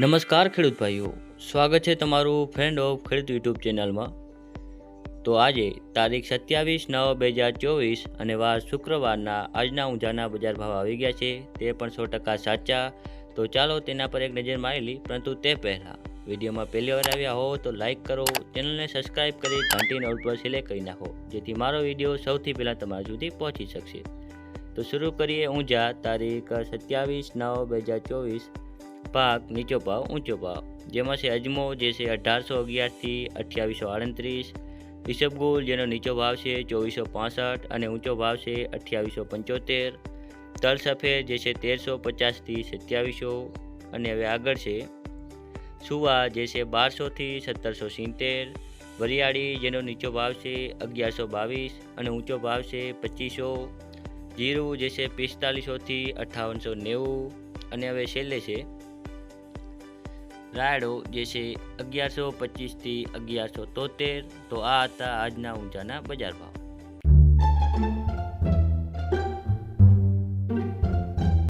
નમસ્કાર ખેડૂત ભાઈઓ, સ્વાગત છે તમારું ફ્રેન્ડ ઓફ ખેડૂત યુટ્યુબ ચેનલમાં. તો આજે તારીખ સત્યાવીસ નવ બે હજાર ચોવીસ અને વાર શુક્રવારના આજના ઊંઝાના બજાર ભાવ આવી ગયા છે, તે પણ સો ટકા સાચા. તો ચાલો તેના પર એક નજર મારી લઈ પરંતુ તે પહેલાં વિડીયોમાં પહેલી વાર આવ્યા હો તો લાઇક કરો, ચેનલને સબસ્ક્રાઇબ કરી ઘંટીને ઓલ પર સિલેક્ટ કરી નાખો, જેથી મારો વીડિયો સૌથી પહેલાં તમારા સુધી પહોંચી શકશે. તો શરૂ કરીએ ઊંઝા તારીખ સત્યાવીસ નવ બે હજાર ચોવીસ. પાક નીચો ભાવ ઊંચો ભાવ જેમાં છે અજમો, જે છે અઢારસો અગિયારથી અઠ્યાવીસો આડત્રીસ. ઈસબગુલ જેનો નીચો ભાવ છે ચોવીસો પાસઠ અને ઊંચો ભાવ છે અઠ્યાવીસો પંચોતેર. તલ સફેદ, જે છે તેરસો પચાસથી સત્યાવીસો. અને હવે આગળ છે સુવા, જે છે બારસોથી સત્તરસો સિત્તેર. વરિયાળી, જેનો નીચો ભાવ છે અગિયારસો બાવીસ અને ઊંચો ભાવ છે પચીસો. જીરું, જે છે પિસ્તાલીસોથી અઠ્ઠાવનસો નેવું. અને હવે છેલ્લે છે રાયડો જે છે અગિયારસો પચીસથી અગિયારસો તોતેર તો આ હતા આજના ઊંચાના બજાર ભાવ.